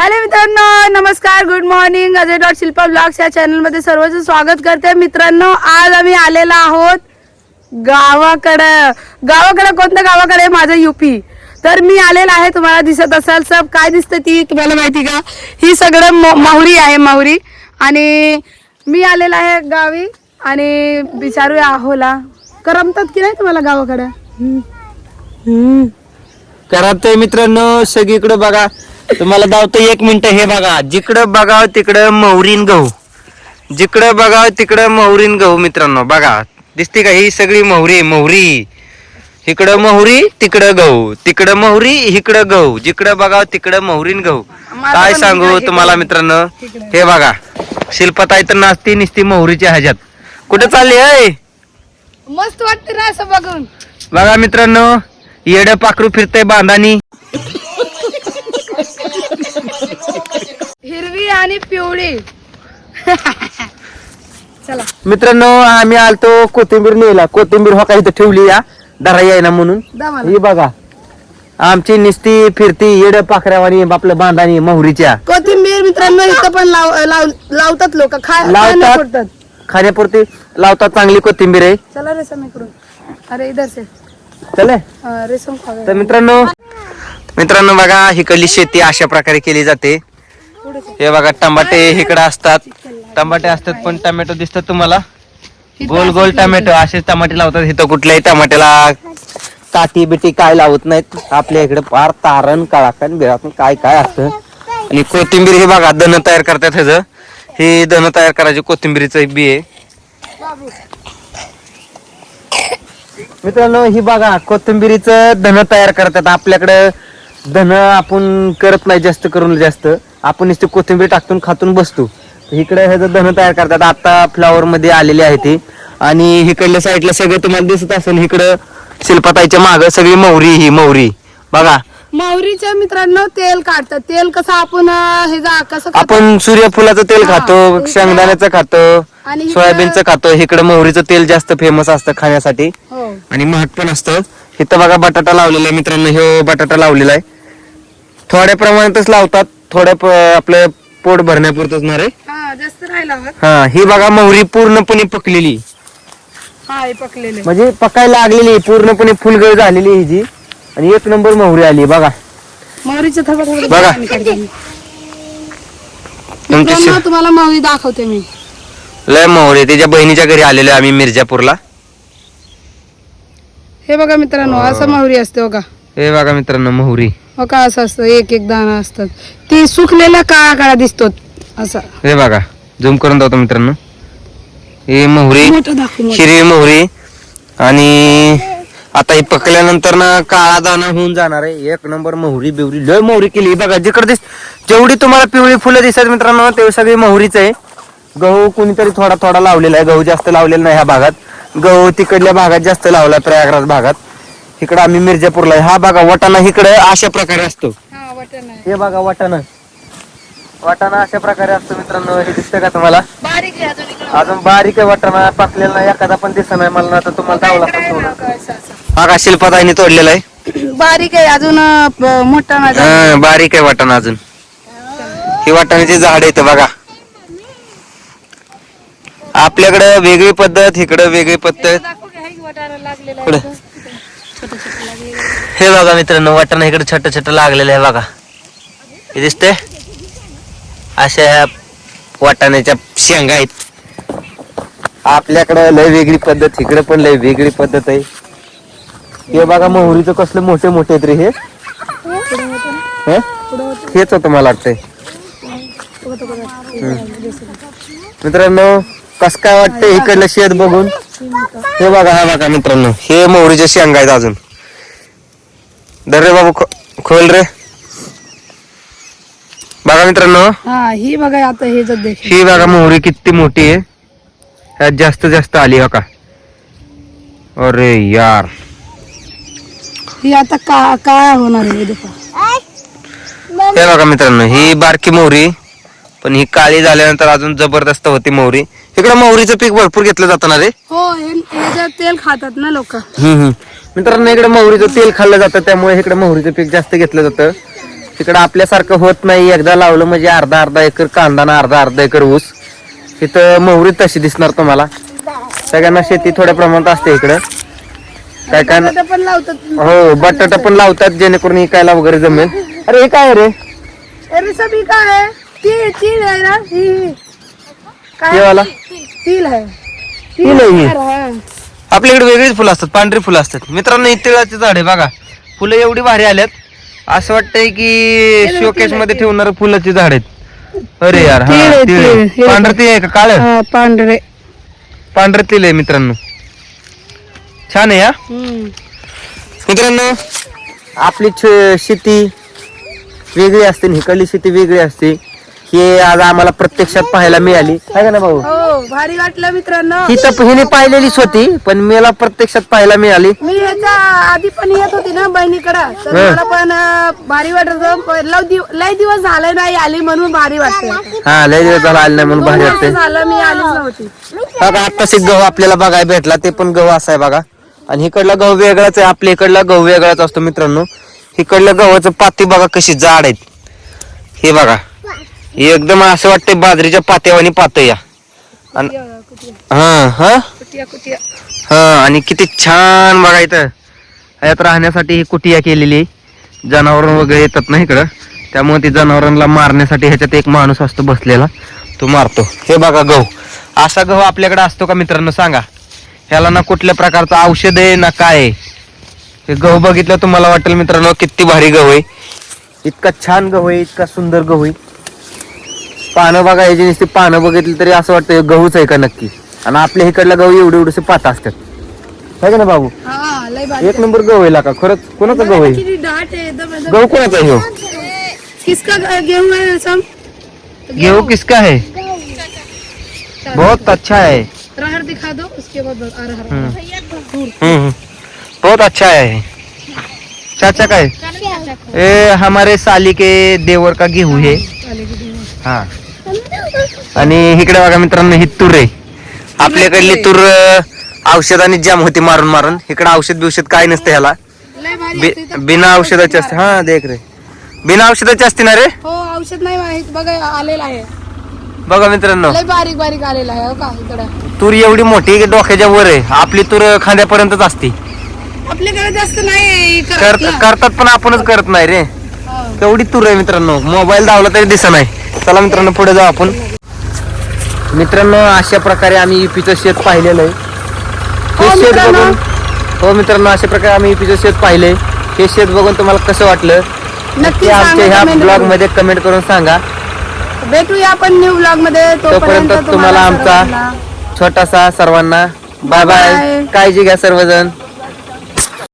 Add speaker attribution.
Speaker 1: Hello मित्रांनो नमस्कार good morning Ajay dot Shilpa blogs या चॅनलमध्ये सर्वांचं स्वागत करते. मित्रांनो आज आम्ही आलेलो आहोत गावाकडं. गावाकडं कोणतं गावाकडे माझं युपी तर मी आलेला आहे तुम्हाला दिसत असाल सब. काय दिसतं ती? तुम्हाला माहिती का? ही सगळं माहुरी आहे माहुरी. आणि मी आलेलं आहे गावी. आणि विचारूया आहोला करमतात की नाही तुम्हाला गावाकडं?
Speaker 2: करमतंय मित्रांनो सगळीकडे बघा. तुम्हाला दावतो एक मिनिट हे बघा. जिकडं बघाव तिकडं मौरीन गहू. जिकडं बघाव तिकडं मौरीन गहू मित्रांनो. बघा दिसते का? ही सगळी मोहरी मोहरी इकडं मोहरी तिकडं गहू. तिकडं मोहरी इकडं गहू. जिकडं बघाव तिकडं मोहरीन गहू. काय सांगू तुम्हाला मित्रांनो. हे बघा शिल्पताई तर नाचती निसती मोहरीच्या ह्याच्यात. कुठे चालली आहे?
Speaker 1: मस्त वाटते ना असं बघून.
Speaker 2: बघा मित्रांनो येड पाखरू फिरतय बांधानी
Speaker 1: हिरवी आणि पिवळी. चला.
Speaker 2: मित्रांनो आम्ही आलतो कोथिंबीर नेला कोथिंबीर हो का इथं ठेवली या? दरा यायना म्हणून.
Speaker 1: मला.
Speaker 2: ही बघा. आमची निस्ती फिरती येड पाखऱ्यावानी आपलं बांधानी मोहरीच्या.
Speaker 1: कोथिंबीर मित्रांनो इथं पण लाव, लाव, लावतात लोक.
Speaker 2: लावतात. खाण्यापुरती लावतात चांगली कोथिंबीर आहे.
Speaker 1: चला रेशम इकडून. अरे इधर से.
Speaker 2: चले.
Speaker 1: अं, खावे
Speaker 2: तर मित्रांनो मित्रांनो बघा हिकडली शेती अशा प्रकारे केली जाते. हे बघा टमाटे इकडे असतात. टमाटे असतात पण टमॅटो दिसतात तुम्हाला. गोल गोल टमॅटो असेच टमाटे लावतात. इथं कुठल्याही टमाट्याला काठी बिटी काय लावत नाहीत. आपल्या इकडे फार तारण काळाकण बिळाकण काय काय असतं. आणि कोथिंबीर हे बघा दण तयार करतात ह्याचं हे दण तयार करायचे कोथिंबीरीचं बी आहे. मित्रांनो ही बघा कोथिंबीरीचं धन तयार करतात. आपल्याकडे धन आपण करत नाही जास्त करून जास्त. आपण नुसती कोथिंबीर टाकून खातून बसतो. इकडे ह्याचं धन तयार करतात आता फ्लावर मध्ये आलेले आहे ते. आणि इकडल्या साईडला सगळं तुम्हाला दिसत असेल इकडं शिल्पाताईच्या माग सगळी मोहरी ही मोहरी बघा.
Speaker 1: मोहरीच्या मित्रांनो तेल काढतात. तेल कसं आपण हे जा कसं?
Speaker 2: आपण सूर्यफुलाचं तेल खातो शेंगदाण्याचं खातो सोयाबीनचं खातो. इकडे मोहरीचं तेल जास्त फेमस असतं खाण्यासाठी.
Speaker 1: हो.
Speaker 2: आणि महाग पण असतं. इथं बघा बटाटा लावलेला आहे मित्रांनो हे बटाटा लावलेला आहे. थोड्या प्रमाणातच लावतात. थोड्या प- आपलं पोट भरण्यापुरतच ना रे?
Speaker 1: हा जास्त.
Speaker 2: हा ही बघा मोहरी पूर्णपणे पकलेली.
Speaker 1: हा हे पकलेले.
Speaker 2: म्हणजे पकायला लागलेली पूर्णपणे फुलगळ झालेली ही जी. आणि एक नंबर मोहरी आली बघा.
Speaker 1: थोडं थोडं
Speaker 2: बघा.
Speaker 1: पाणी काढते मी.
Speaker 2: तुमची
Speaker 1: मित्रांनो
Speaker 2: शे-
Speaker 1: तुम्हाला मोहरी दाखवते मी.
Speaker 2: लय मोहरी त्याच्या बहिणीच्या घरी आलेलो आम्ही मिर्जापूरला.
Speaker 1: हे बघा मित्रांनो असं मोहरी असते बघा.
Speaker 2: हे बघा मित्रांनो मोहरी
Speaker 1: हो का असं असतं एक एक दाणा असतात. ती सुकलेला काळा काळा दिसतो असा.
Speaker 2: हे बघा झूम करून दाखवतो मित्रांनो. ही मोहरी
Speaker 1: मोठं दाखवू मोठं.
Speaker 2: हिरवी मोहरी. आणि आता ही पकल्यानंतर ना काळा दाणा होऊन जाणार आहे. एक नंबर मोहरी बिवरी. लय मोहरी केली. बघा जिकडे दिस जेवढी तुम्हाला पिवळी फुलं दिसतात मित्रांनो तेवढी सगळी मोहरीच आहे. गहू कुणीतरी थोडा थोडा लावलेला आहे. गहू जास्त लावलेला नाही ह्या भागात. गहू तिकडल्या भागात जास्त लावला प्रयागराज भागात. इकडे आम्ही मिर्जापूरला आहे. हा बघा वटाणा इकडे अशा प्रकारे असतो
Speaker 1: हा, वाटण आहे.
Speaker 2: हे बघा वाटाणा वाटाणा अशा प्रकारे असतो मित्रांनो हे दिसतं का तुम्हाला
Speaker 1: बारीक आहे अजून इकडं.
Speaker 2: अजून बारीक आहे वाटाणा पाकलेला नाही एखादा पण दिसत नाही मला ना तर तुम्हाला दावला
Speaker 1: इकडं
Speaker 2: पण
Speaker 1: आहे
Speaker 2: थोडं.
Speaker 1: बघा, असं, असं.
Speaker 2: हा का शिल्पाताईने तोडलेला आहे
Speaker 1: बारीक आहे अजून अं, मोठा नाही झाला.
Speaker 2: हा, बारीक आहे वाटाणा अजून ही वाटाण्याची झाड येतं बघा आपल्याकडे वेगळी पद्धत इकडे वेगळी पद्धत
Speaker 1: दाखवू का? वाटाणा लागलेला. आहे.
Speaker 2: हे बघा मित्रांनो वाटाणा इकडे छोट छोट लागलेलं आहे बघा. हे दिसते अशा ह्या वाटाण्याच्या शेंगा आहेत. आपल्याकडं लय वेगळी पद्धत इकडे पण लय वेगळी पद्धत आहे. हे बघा मोहरीचं कसलं मोठे मोठे आहेत रे हे. हेच होतं मला वाटतंय. मित्रांनो कस काय वाटतंय इकडलं शेत बघून? हे बघा हा बघा मित्रांनो हे मोहरीचे शेंगा आहेत अजून. दर रे बाबू खोल रे. बघा मित्रांनो
Speaker 1: हा ही बघा आता हे जर देख
Speaker 2: ही बघा मोहरी किती मोठी आहे. ह्यात जास्त जास्त आली हो का? अरे यार.
Speaker 1: ही आता का काय होणार आहे देखा.
Speaker 2: हे बघा मित्रांनो ही बारकी मोहरी पण ही काळी झाल्यानंतर अजून जबरदस्त होती मोहरी. इकडे मोहरीचं पीक भरपूर घेतलं जातं ना रे.
Speaker 1: हो हे ह्याच्यात तेल खातात ना लोक.
Speaker 2: मित्रांनो इकडे मोहरीचं तेल खाल्लं जातं त्यामुळे इकडे मोहरीचं पीक जास्त घेतलं जातं. तिकडं आपल्यासारखं होत नाही. एकदा लावलं म्हणजे अर्धा अर्धा एकर कांदा ना अर्धा अर्धा एकर ऊस. तिथं मोहरी तशी दिसणार तुम्हाला. सगळ्यांना शेती थोड्या प्रमाणात असते इकडं. काय काय
Speaker 1: बटाटा पण लावतात.
Speaker 2: हो बटाटा पण लावतात जेणेकरून इकायला वगैरे जमेल. अरे हे काय रे?
Speaker 1: अरे सभी काय आहे? तीळ तीळ आहे ना ही ही.
Speaker 2: हे वाला
Speaker 1: तिल आहे
Speaker 2: तिल आहे ही.
Speaker 1: हा.
Speaker 2: आपल्याकडे वेगळीच फुलं असतात पांढरी फुलं असतात मित्रांनो ही तिळाचे झाड आहे बघा फुलं एवढी भारी आल्यात असं वाटतंय की शोकेस मध्ये ठेवणार फुलाची झाड आहेत अरे यार
Speaker 1: तिळ
Speaker 2: हा
Speaker 1: आहे,
Speaker 2: तिळ आहे.
Speaker 1: तिळ. हे
Speaker 2: पांढरं तिळ आहे का काळ
Speaker 1: हा, पांढरे
Speaker 2: पांढरं तिळ आहे मित्रांनो छान आहे हा
Speaker 1: हम्म.
Speaker 2: मित्रांनो आपली छ- शेती वेगळी असते आणि हिकडली शेती वेगळी असते हे आज आम्हाला प्रत्यक्षात पाहायला मिळाली. आहे का ना भाऊ?
Speaker 1: हो भारी वाटलं मित्रांनो.
Speaker 2: ही तर हिने पाहिलेलीच होती पण मला प्रत्यक्षात पाहायला मिळाली.
Speaker 1: मी ह्याच्या आधी पण येत होती ना बहिणीकडं. तर
Speaker 2: हं.
Speaker 1: मला पण अं, भारी वाटत होतं. पण लव दिव- लय दिवस झाले नाही आली म्हणून भारी वाटते
Speaker 2: हा लय दिवस झाला आले नाही म्हणून भारी वाटते
Speaker 1: झालं मी आलीच नव्हती.
Speaker 2: बघा आत्ताच एक गहू आपल्याला बघायला भेटला ते पण गहू असा आहे बघा. आणि इकडला गहू वेगळाच आहे आपल्या इकडला गहू वेगळाच असतो मित्रांनो. इकडल्या गव्हाचं पाती बघा कशी जाड आहेत. हे बघा. एकदम असं वाटतंय बाजरीच्या पात्यावानी पात या. आणि हा हा?
Speaker 1: कुटिया कुटिया
Speaker 2: हा आणि किती छान बघा इथं. ह्यात राहण्यासाठी ही कुटिया केलेली आहे. जनावर वगैरे येतात ना इकडं. त्यामुळे ती जनावरांना मारण्यासाठी ह्याच्यात एक माणूस असतो बसलेला. तो मारतो. हे बघा गहू. असा गहू आपल्याकडे असतो का मित्रांनो सांगा? ह्याला ना कुठल्या प्रकारचं औषध आहे ना काय हे गहू बघितलं तुम्हाला वाटेल मित्रांनो किती भारी गहू आहे. इतका छान गहू आहे इतका सुंदर गहू आहे. पानं बघा याची नुसती पानं बघितली तरी असं वाटतं हे गहूच आहे का नक्की? आणि आपल्या इकडला गहू एवढे एवढेसे पात असतात. है का ना बाबू?
Speaker 1: हा लय भारी.
Speaker 2: एक नंबर गहू आहे का खरंच कोणाचा गहू आहे?
Speaker 1: किती डाट आहे एकदम एकदम.
Speaker 2: गहू कोणाचा आहे ह्यो?
Speaker 1: किसका गेहूं है सम
Speaker 2: गेहूं. किसका है बहुत अच्छा है
Speaker 1: रहर दिखा दो उसके बाद बता- अरहर
Speaker 2: हम्म, हम्म. बहुत अच्छा है चाचा का है ए हमारे साली के देवर का गेहूं है? हा. आणि इकडे बघा मित्रांनो ही तूर आहे. आपल्याकडली तूर अं, औषधाने जाम होती मारून मारून. इकडे औषध बिवषध काय नसतं ह्याला. बि-. बिना औषधाची असते. हा देख रे. बिना औषधाची असते ना रे?
Speaker 1: हो औषध नाही माहीत. बघा आलेला आहे.
Speaker 2: बघा मित्रांनो.
Speaker 1: लय बारीक बारीक आलेला आहे हो का इकडं.
Speaker 2: तूर एवढी मोठी की डोक्याच्या वर आहे. आपली तूर खांद्यापर्यंतच असते.
Speaker 1: आपल्याकडे जास्त नाही आहे
Speaker 2: कर-. करतात पण आपणच करत नाही रे.
Speaker 1: हो.
Speaker 2: तेवढी तूर आहे मित्रांनो. मोबाईल धावला तरी दिसत नाही. चला मित्रांनो पुढे जाऊ आपण. मित्रांनो अशा प्रकारे आम्ही युपीचं शेत पाहिलेलं आहे.
Speaker 1: हो,
Speaker 2: हे शेत. बघून हो मित्रांनो अशा प्रकारे आम्ही युपीचं शेत पाहिलंय हे शेत बघून तुम्हाला कसं वाटलं?
Speaker 1: नक्की
Speaker 2: ते आमच्या ह्या ब्लॉगमध्ये कमेंट करून सांगा.
Speaker 1: भेटूया आपण न्यू ब्लॉगमध्ये
Speaker 2: तोपर्यंत तुम्हाला आमचा छोटासा सर्वांना बाय बाय. काळजी घ्या सर्वजण.